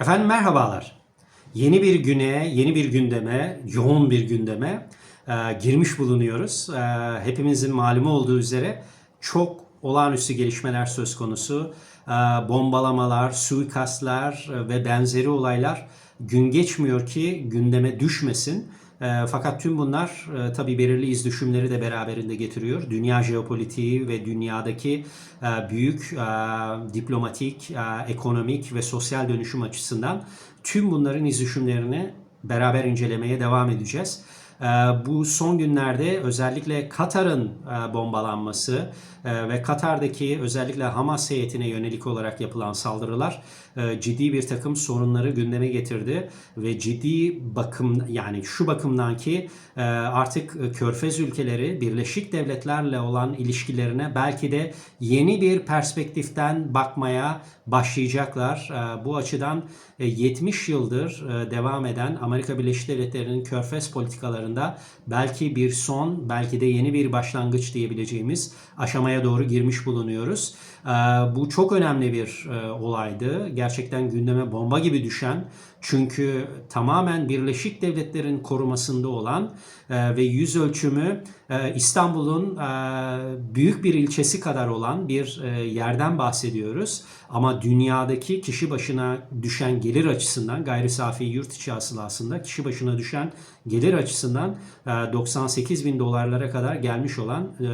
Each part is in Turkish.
Efendim merhabalar. Yeni bir güne, yeni bir gündeme, yoğun bir gündeme e, girmiş bulunuyoruz. E, hepimizin malumu olduğu üzere çok olağanüstü gelişmeler söz konusu. E, bombalamalar, suikastlar ve benzeri olaylar gün geçmiyor ki gündeme düşmesin. E, fakat tüm bunlar e, tabii belirli iz düşümleri de beraberinde getiriyor. Dünya jeopolitiği ve dünyadaki e, büyük e, diplomatik, e, ekonomik ve sosyal dönüşüm açısından tüm bunların iz düşümlerini beraber incelemeye devam edeceğiz. E, Bu son günlerde özellikle Katar'ın e, bombalanması ve Katar'daki özellikle Hamas heyetine yönelik olarak yapılan saldırılar e, ciddi bir takım sorunları gündeme getirdi ve ciddi bakım yani şu bakımdan ki e, artık Körfez ülkeleri Birleşik Devletlerle olan ilişkilerine belki de yeni bir perspektiften bakmaya başlayacaklar. E, Bu açıdan e, 70 yıldır devam eden Amerika Birleşik Devletleri'nin Körfez politikalarında belki bir son, belki de yeni bir başlangıç diyebileceğimiz aşamaya doğru girmiş bulunuyoruz. E, Bu çok önemli bir e, olaydı. Gerçekten gündeme bomba gibi düşen çünkü tamamen Birleşik Devletler'in korumasında olan e, ve yüz ölçümü e, İstanbul'un e, büyük bir ilçesi kadar olan bir e, yerden bahsediyoruz. Ama dünyadaki kişi başına düşen gelir açısından gayri safi yurt içi hasılasında kişi başına düşen gelir açısından e, 98 bin dolarlara kadar gelmiş olan e,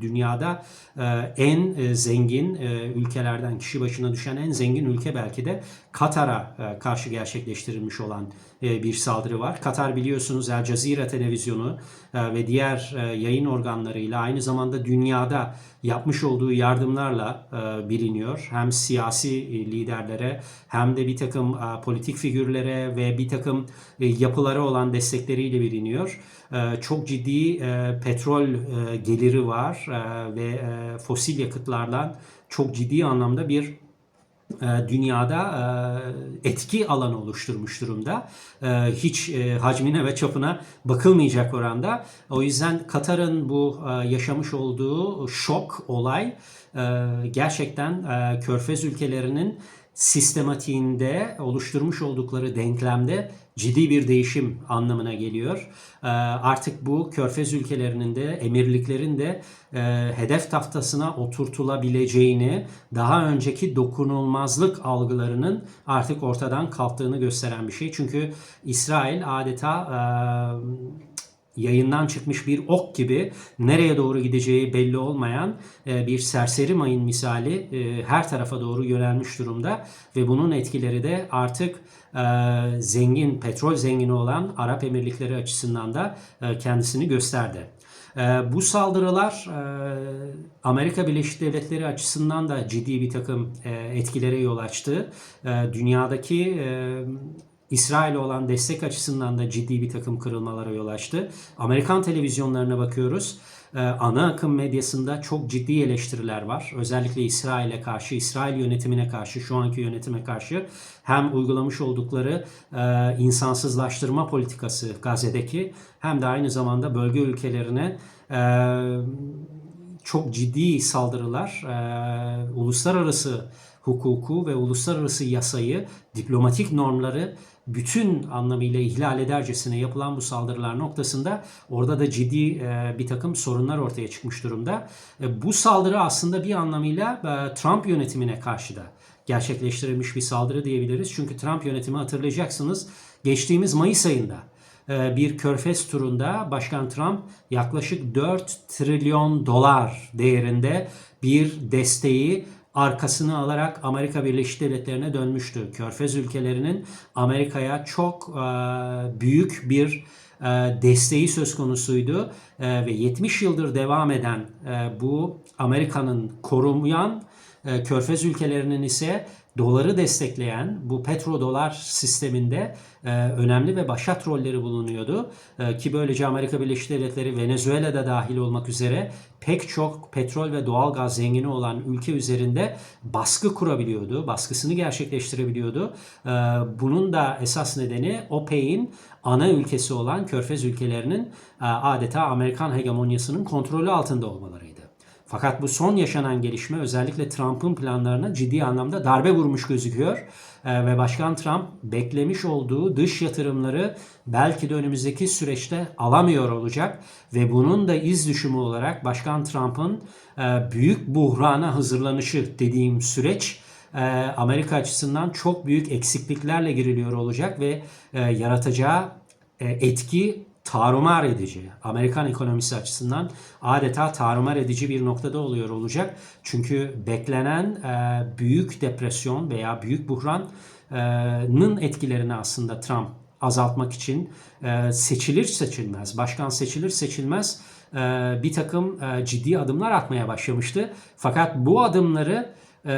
dünyada e, en e, zengin e, ülkelerden kişi başına düşen en zengin ülke belki de Katar'a e, karşı gerçekleştirilmiş olan e, bir saldırı var. Katar biliyorsunuz El Jazeera televizyonu e, ve diğer e, yayın organlarıyla aynı zamanda dünyada yapmış olduğu yardımlarla biliniyor. Hem siyasi liderlere hem de bir takım politik figürlere ve bir takım yapılara olan destekleriyle biliniyor. Çok ciddi petrol geliri var ve fosil yakıtlardan çok ciddi anlamda bir dünyada e, etki alanı oluşturmuş durumda. E, Hiç e, hacmine ve çapına bakılmayacak oranda. O yüzden Katar'ın bu e, yaşamış olduğu şok olay e, gerçekten e, Körfez ülkelerinin sistematiğinde oluşturmuş oldukları denklemde ciddi bir değişim anlamına geliyor. Ee, Artık bu Körfez ülkelerinin de emirliklerin de e, hedef tahtasına oturtulabileceğini, daha önceki dokunulmazlık algılarının artık ortadan kalktığını gösteren bir şey. Çünkü İsrail adeta e, yayından çıkmış bir ok gibi nereye doğru gideceği belli olmayan e, bir serseri mayın misali e, her tarafa doğru yönelmiş durumda ve bunun etkileri de artık e, zengin, petrol zengini olan Arap Emirlikleri açısından da kendisini gösterdi. Bu saldırılar Amerika Birleşik Devletleri açısından da ciddi bir takım etkilere yol açtı. Dünyadaki İsrail'e olan destek açısından da ciddi bir takım kırılmalara yol açtı. Amerikan televizyonlarına bakıyoruz. Ee, Ana akım medyasında çok ciddi eleştiriler var. Özellikle İsrail'e karşı, İsrail yönetimine karşı, şu anki yönetime karşı hem uygulamış oldukları e, insansızlaştırma politikası Gazze'deki hem de aynı zamanda bölge ülkelerine e, çok ciddi saldırılar, e, uluslararası hukuku ve uluslararası yasayı, diplomatik normları bütün anlamıyla ihlal edercesine yapılan bu saldırılar noktasında orada da ciddi e, bir takım sorunlar ortaya çıkmış durumda. E, bu saldırı aslında bir anlamıyla e, Trump yönetimine karşı da gerçekleştirilmiş bir saldırı diyebiliriz. Çünkü Trump yönetimi hatırlayacaksınız geçtiğimiz Mayıs ayında bir körfez turunda Başkan Trump yaklaşık 4 trilyon dolar değerinde bir desteği arkasını alarak Amerika Birleşik Devletleri'ne dönmüştü. Körfez ülkelerinin Amerika'ya çok e, büyük bir e, desteği söz konusuydu E, ve 70 yıldır devam eden bu Amerika'nın korumayan Körfez ülkelerinin ise doları destekleyen bu petrodolar sisteminde e, önemli ve başat rolleri bulunuyordu. E, ki böylece Amerika Birleşik Devletleri Venezuela'da dahil olmak üzere pek çok petrol ve doğal gaz zengini olan ülke üzerinde baskı kurabiliyordu, baskısını gerçekleştirebiliyordu. E, bunun da esas nedeni OPEC'in ana ülkesi olan Körfez ülkelerinin e, adeta Amerikan hegemonyasının kontrolü altında olmalarıydı. Fakat bu son yaşanan gelişme özellikle Trump'ın planlarına ciddi anlamda darbe vurmuş gözüküyor. Ee, ve Başkan Trump beklemiş olduğu dış yatırımları belki de önümüzdeki süreçte alamıyor olacak ve bunun da iz düşümü olarak Başkan Trump'ın e, büyük buhrana hazırlanışı dediğim süreç e, Amerika açısından çok büyük eksikliklerle giriliyor olacak ve e, yaratacağı e, etki tarumar edici. Amerikan ekonomisi açısından adeta tarumar edici bir noktada oluyor olacak. Çünkü beklenen e, büyük depresyon veya büyük buhranın etkilerini aslında Trump azaltmak için e, seçilir seçilmez, başkan seçilir seçilmez e, bir takım e, ciddi adımlar atmaya başlamıştı. Fakat bu adımları e,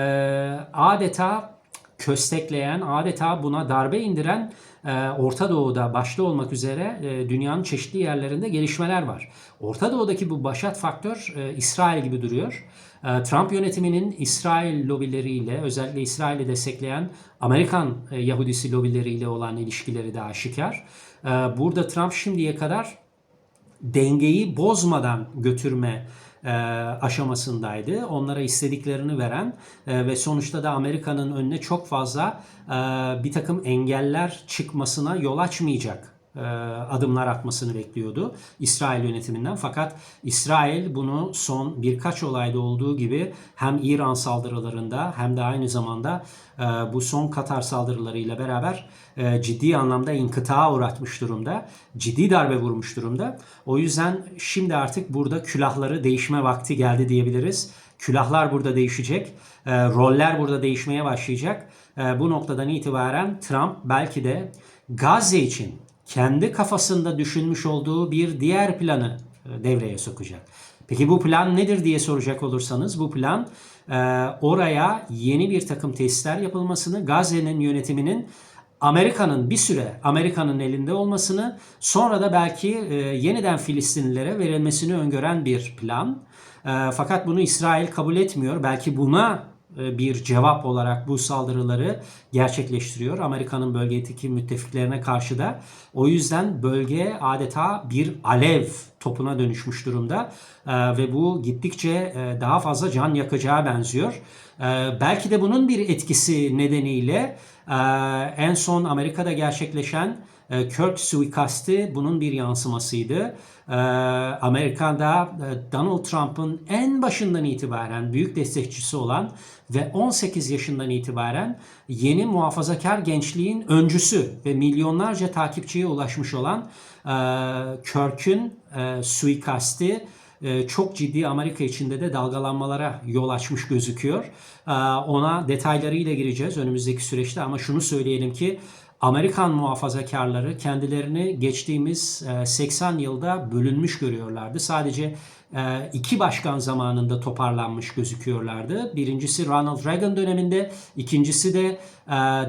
adeta köstekleyen, adeta buna darbe indiren Orta Doğu'da başta olmak üzere e, dünyanın çeşitli yerlerinde gelişmeler var. Orta Doğu'daki bu başat faktör e, İsrail gibi duruyor. E, Trump yönetiminin İsrail lobileriyle özellikle İsrail'i destekleyen Amerikan e, Yahudisi lobileriyle olan ilişkileri de aşikar. E, burada Trump şimdiye kadar dengeyi bozmadan götürme e, aşamasındaydı. Onlara istediklerini veren e, ve sonuçta da Amerika'nın önüne çok fazla e, bir takım engeller çıkmasına yol açmayacak adımlar atmasını bekliyordu İsrail yönetiminden. Fakat İsrail bunu son birkaç olayda olduğu gibi hem İran saldırılarında hem de aynı zamanda e, bu son Katar saldırılarıyla beraber e, ciddi anlamda inkıtağa uğratmış durumda. Ciddi darbe vurmuş durumda. O yüzden şimdi artık burada külahları değişme vakti geldi diyebiliriz. Külahlar burada değişecek. E, roller burada değişmeye başlayacak. E, bu noktadan itibaren Trump belki de Gazze için kendi kafasında düşünmüş olduğu bir diğer planı e, devreye sokacak. Peki bu plan nedir diye soracak olursanız bu plan e, oraya yeni bir takım tesisler yapılmasını, Gazze'nin yönetiminin Amerika'nın bir süre Amerika'nın elinde olmasını sonra da belki e, yeniden Filistinlilere verilmesini öngören bir plan. Fakat bunu İsrail kabul etmiyor. Belki buna bir cevap olarak bu saldırıları gerçekleştiriyor. Amerika'nın bölgedeki müttefiklerine karşı da. O yüzden bölge adeta bir alev topuna dönüşmüş durumda e, ve bu gittikçe e, daha fazla can yakacağı benziyor. Belki de bunun bir etkisi nedeniyle en son Amerika'da gerçekleşen Kirk suikasti bunun bir yansımasıydı. Amerika'da Donald Trump'ın en başından itibaren büyük destekçisi olan ve 18 yaşından itibaren yeni muhafazakar gençliğin öncüsü ve milyonlarca takipçiye ulaşmış olan Kirk'ün suikasti çok ciddi Amerika içinde de dalgalanmalara yol açmış gözüküyor. Ona detaylarıyla gireceğiz önümüzdeki süreçte ama şunu söyleyelim ki Amerikan muhafazakarları kendilerini geçtiğimiz 80 yılda bölünmüş görüyorlardı. Sadece iki başkan zamanında toparlanmış gözüküyorlardı. Birincisi Ronald Reagan döneminde, ikincisi de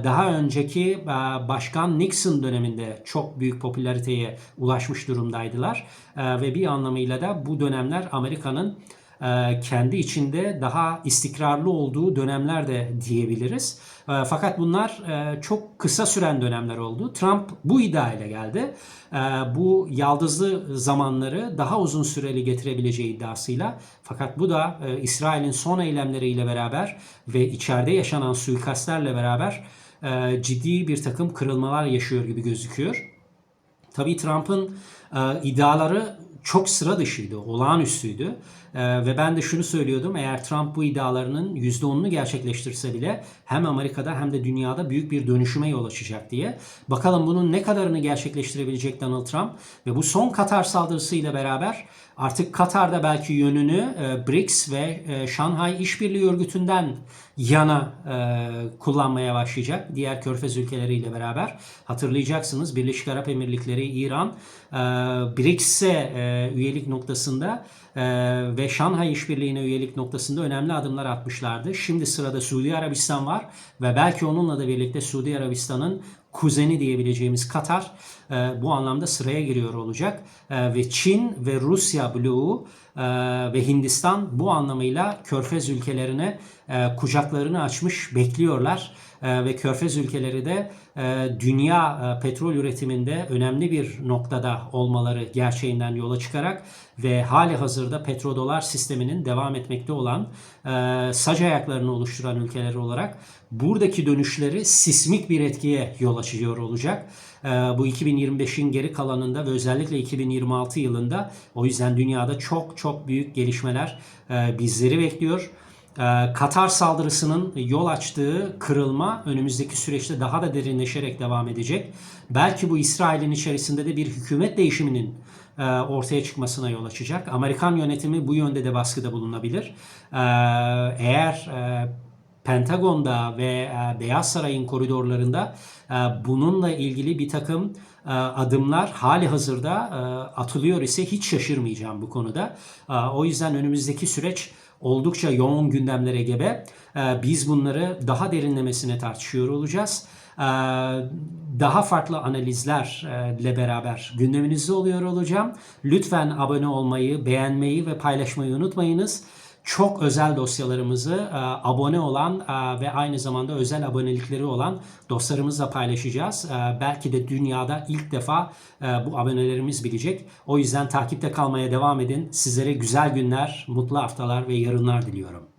daha önceki başkan Nixon döneminde çok büyük popülariteye ulaşmış durumdaydılar. Ve bir anlamıyla da bu dönemler Amerika'nın kendi içinde daha istikrarlı olduğu dönemler de diyebiliriz. Fakat bunlar çok kısa süren dönemler oldu. Trump bu iddia ile geldi. Bu yaldızlı zamanları daha uzun süreli getirebileceği iddiasıyla. Fakat bu da İsrail'in son eylemleriyle beraber ve içeride yaşanan suikastlerle beraber ciddi bir takım kırılmalar yaşıyor gibi gözüküyor. Tabii Trump'ın iddiaları çok sıra dışıydı, olağanüstüydü. Ee, ve ben de şunu söylüyordum. Eğer Trump bu iddialarının %10'unu gerçekleştirse bile hem Amerika'da hem de dünyada büyük bir dönüşüme yol açacak diye. Bakalım bunun ne kadarını gerçekleştirebilecek Donald Trump ve bu son Katar saldırısıyla beraber artık Katar'da belki yönünü e, BRICS ve e, Şanghay İşbirliği Örgütü'nden yana e, kullanmaya başlayacak. Diğer körfez ülkeleriyle beraber. Hatırlayacaksınız Birleşik Arap Emirlikleri, İran e, BRICS'e e, üyelik noktasında e, ve Şanghay İşbirliği'ne üyelik noktasında önemli adımlar atmışlardı. Şimdi sırada Suudi Arabistan var ve belki onunla da birlikte Suudi Arabistan'ın kuzeni diyebileceğimiz Katar e, bu anlamda sıraya giriyor olacak. E, ve Çin ve Rusya bloğu e, ve Hindistan bu anlamıyla körfez ülkelerine e, kucaklarını açmış bekliyorlar. E, ve Körfez ülkeleri de e, dünya e, petrol üretiminde önemli bir noktada olmaları gerçeğinden yola çıkarak ve hali hazırda petrodolar sisteminin devam etmekte olan sac ayaklarını oluşturan ülkeler olarak buradaki dönüşleri sismik bir etkiye yol açıyor olacak. Bu 2025'in geri kalanında ve özellikle 2026 yılında o yüzden dünyada çok çok büyük gelişmeler bizleri bekliyor. Ee, Katar saldırısının yol açtığı kırılma önümüzdeki süreçte daha da derinleşerek devam edecek. Belki bu İsrail'in içerisinde de bir hükümet değişiminin e, ortaya çıkmasına yol açacak. Amerikan yönetimi bu yönde de baskıda bulunabilir. Ee, Eğer e, Pentagon'da ve e, Beyaz Saray'ın koridorlarında bununla ilgili bir takım adımlar hali hazırda atılıyor ise hiç şaşırmayacağım bu konuda. O yüzden önümüzdeki süreç oldukça yoğun gündemlere gebe. Biz bunları daha derinlemesine tartışıyor olacağız. E, Daha farklı analizlerle beraber gündeminizde oluyor olacağım. Lütfen abone olmayı, beğenmeyi ve paylaşmayı unutmayınız çok özel dosyalarımızı e, abone olan e, ve aynı zamanda özel abonelikleri olan dostlarımızla paylaşacağız. E, belki de dünyada ilk defa bu abonelerimiz bilecek. O yüzden takipte kalmaya devam edin. Sizlere güzel günler, mutlu haftalar ve yarınlar diliyorum.